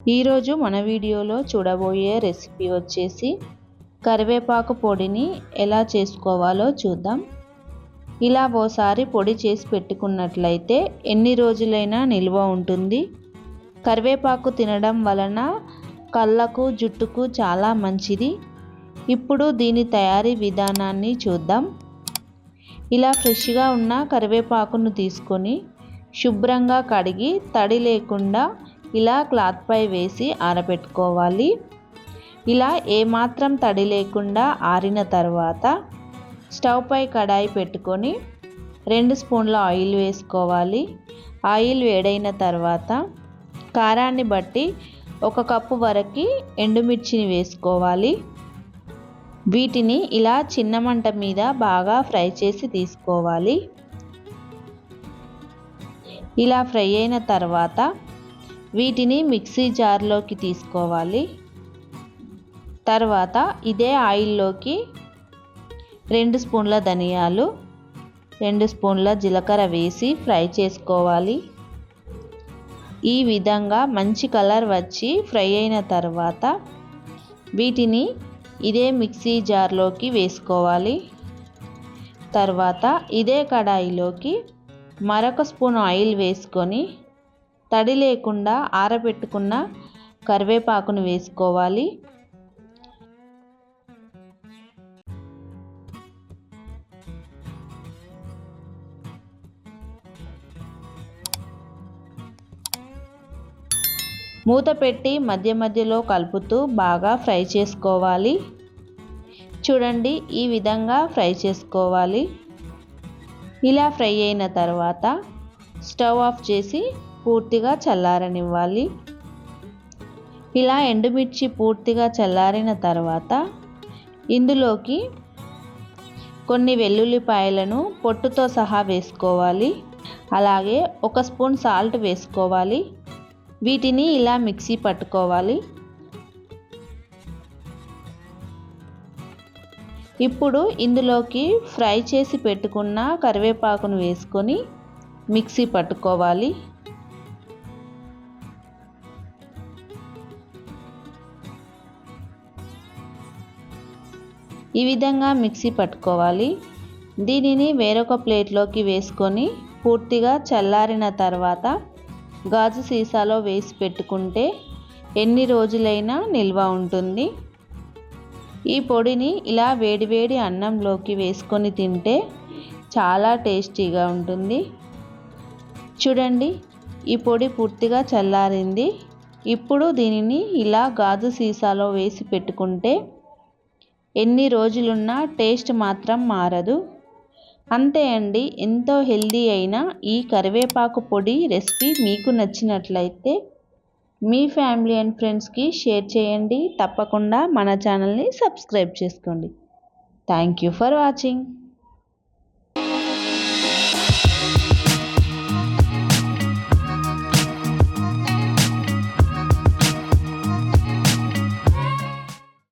ఈరోజు మన వీడియోలో చూడబోయే రెసిపీ వచ్చేసి కరివేపాకు పొడిని ఎలా చేసుకోవాలో చూద్దాం. ఇలా ఓసారి పొడి చేసి పెట్టుకున్నట్లయితే ఎన్ని రోజులైనా నిల్వ ఉంటుంది. కరివేపాకు తినడం వలన కళ్ళకు జుట్టుకు చాలా మంచిది. ఇప్పుడు దీని తయారీ విధానాన్ని చూద్దాం. ఇలా ఫ్రెష్గా ఉన్న కరివేపాకును తీసుకొని శుభ్రంగా కడిగి తడి లేకుండా ఇలా క్లాత్పై వేసి ఆరబెట్టుకోవాలి. ఇలా ఏమాత్రం తడి లేకుండా ఆరిన తర్వాత స్టవ్ పై కడాయి పెట్టుకొని రెండు స్పూన్ల ఆయిల్ వేసుకోవాలి. ఆయిల్ వేడైన తర్వాత కారాన్ని బట్టి ఒక కప్పు వరకు ఎండుమిర్చిని వేసుకోవాలి. వీటిని ఇలా చిన్న మంట మీద బాగా ఫ్రై చేసి తీసుకోవాలి. ఇలా ఫ్రై అయిన తర్వాత వీటిని మిక్సీ జార్లోకి తీసుకోవాలి. తర్వాత ఇదే ఆయిల్లోకి రెండు స్పూన్ల ధనియాలు రెండు స్పూన్ల జీలకర్ర వేసి ఫ్రై చేసుకోవాలి. ఈ విధంగా మంచి కలర్ వచ్చి ఫ్రై అయిన తర్వాత వీటిని ఇదే మిక్సీ జార్లోకి వేసుకోవాలి. తర్వాత ఇదే కడాయిలోకి మరొక స్పూన్ ఆయిల్ వేసుకొని తడి లేకుండా ఆరబెట్టుకున్న కరివేపాకును వేసుకోవాలి. మూత పెట్టి మధ్య మధ్యలో కలుపుతూ బాగా ఫ్రై చేసుకోవాలి. చూడండి ఈ విధంగా ఫ్రై చేసుకోవాలి. ఇలా ఫ్రై అయిన తర్వాత స్టవ్ ఆఫ్ చేసి పూర్తిగా చల్లారనివ్వాలి. ఇలా ఎండుమిర్చి పూర్తిగా చల్లారిన తర్వాత ఇందులోకి కొన్ని వెల్లుల్లిపాయలను పొట్టుతో సహా వేసుకోవాలి. అలాగే ఒక స్పూన్ సాల్ట్ వేసుకోవాలి. వీటిని ఇలా మిక్సీ పట్టుకోవాలి. ఇప్పుడు ఇందులోకి ఫ్రై చేసి పెట్టుకున్న కరివేపాకును వేసుకొని మిక్సీ పట్టుకోవాలి. ఈ విధంగా మిక్సీ పట్టుకోవాలి. దీనిని వేరొక ప్లేట్లోకి వేసుకొని పూర్తిగా చల్లారిన తర్వాత గాజు సీసాలో వేసి పెట్టుకుంటే ఎన్ని రోజులైనా నిల్వ ఉంటుంది. ఈ పొడిని ఇలా వేడివేడి అన్నంలోకి వేసుకొని తింటే చాలా టేస్టీగా ఉంటుంది. చూడండి ఈ పొడి పూర్తిగా చల్లారింది. ఇప్పుడు దీనిని ఇలా గాజు సీసాలో వేసి పెట్టుకుంటే ఎన్ని రోజులున్నా టేస్ట్ మాత్రం మారదు. అంతే అండి ఎంతో హెల్దీ అయిన ఈ కరివేపాకు పొడి రెసిపీ మీకు నచ్చినట్లయితే మీ ఫ్యామిలీ అండ్ ఫ్రెండ్స్కి షేర్ చేయండి. తప్పకుండా మన ఛానల్ని సబ్స్క్రైబ్ చేసుకోండి. Thank you for watching.